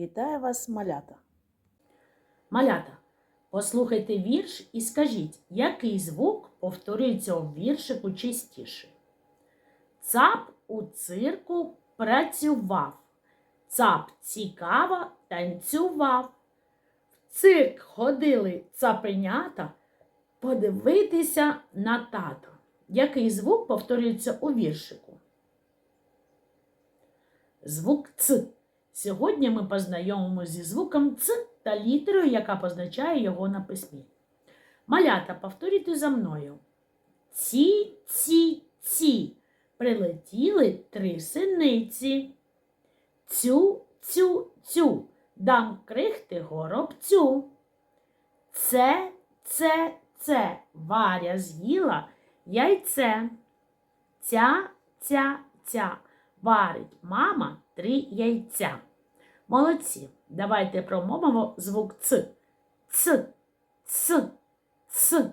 Вітаю вас, малята. Малята, послухайте вірш і скажіть, який звук повторюється у віршику частіше. Цап у цирку працював, цап цікаво танцював. В цирк ходили цапенята подивитися на тата. Який звук повторюється у віршику? Звук Ц. Сьогодні ми познайомимося зі звуком Ц та літерою, яка позначає його на письмі. Малята, повторюйте за мною. Ці, ці, ці. Прилетіли три синиці. Цю, цю, цю. Дам крихти горобцю. Це, це, це. Варя з'їла яйце. Ця, ця, ця. Варить мама три яйця. Молодці. Давайте промовимо звук Ц. Ц, Ц, Ц.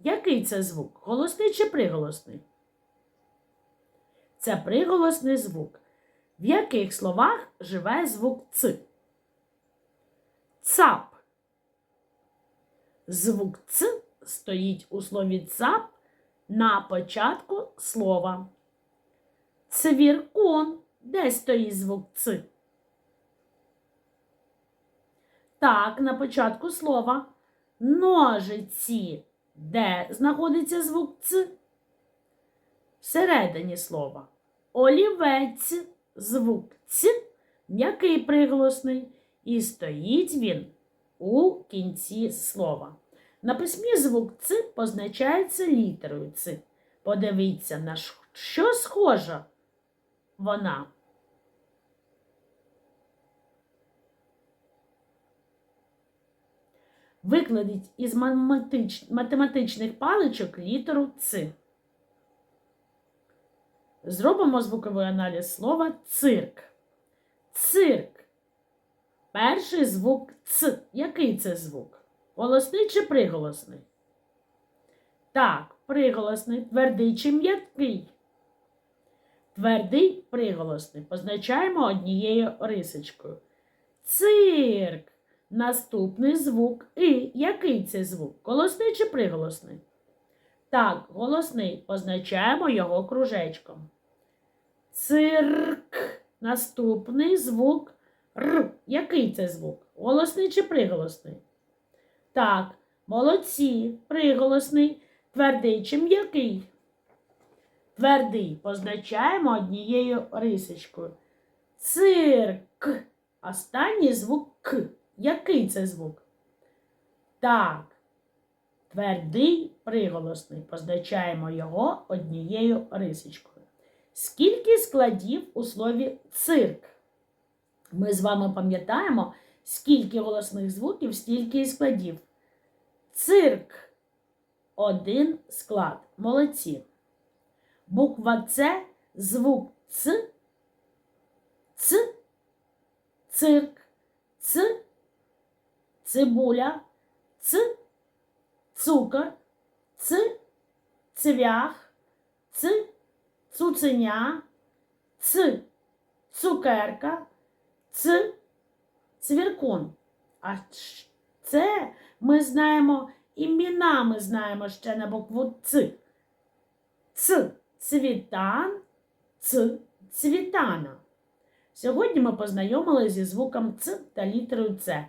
Який це звук? Голосний чи приголосний? Це приголосний звук. В яких словах живе звук Ц? Цап. Звук Ц стоїть у слові цап на початку слова. Цвіркун. Де стоїть звук Ц? Так, на початку слова. Ножиці. Де знаходиться звук Ц? Всередині слова. Олівець. Звук Ц. М'який приголосний. І стоїть він у кінці слова. На письмі звук Ц позначається літерою Ц. Подивіться, на що схожа вона. Викладіть із математич... математичних паличок літеру Ц. Зробимо звуковий аналіз слова цирк. Цирк. Перший звук Ц. Який це звук? Голосний чи приголосний? Так, приголосний, твердий чи м'який? Твердий приголосний позначаємо однією рисочкою. Цирк. Наступний звук І. Який це звук? Голосний чи приголосний? Так, голосний. Позначаємо його кружечком. Цирк. Наступний звук Р. Який це звук? Голосний чи приголосний? Так, молодці. Приголосний. Твердий чи м'який? Твердий позначаємо однією рисочкою. Цирк. Останній звук К. Який це звук? Так. Твердий приголосний. Позначаємо його однією рисочкою. Скільки складів у слові цирк? Ми з вами пам'ятаємо, скільки голосних звуків, стільки і складів. Цирк. Один склад. Молодці. Буква С, звук Ц, Ц, цирк, цибуля, Ц, цукор, Ц, цвях, Ц, цуценя, Ц, цукерка, Ц, цвіркун. А це ми знаємо імена, ми знаємо ще на букву Ц. Ц цвітан, ц цвітана. Сьогодні ми познайомилися зі звуком Ц та літерою С.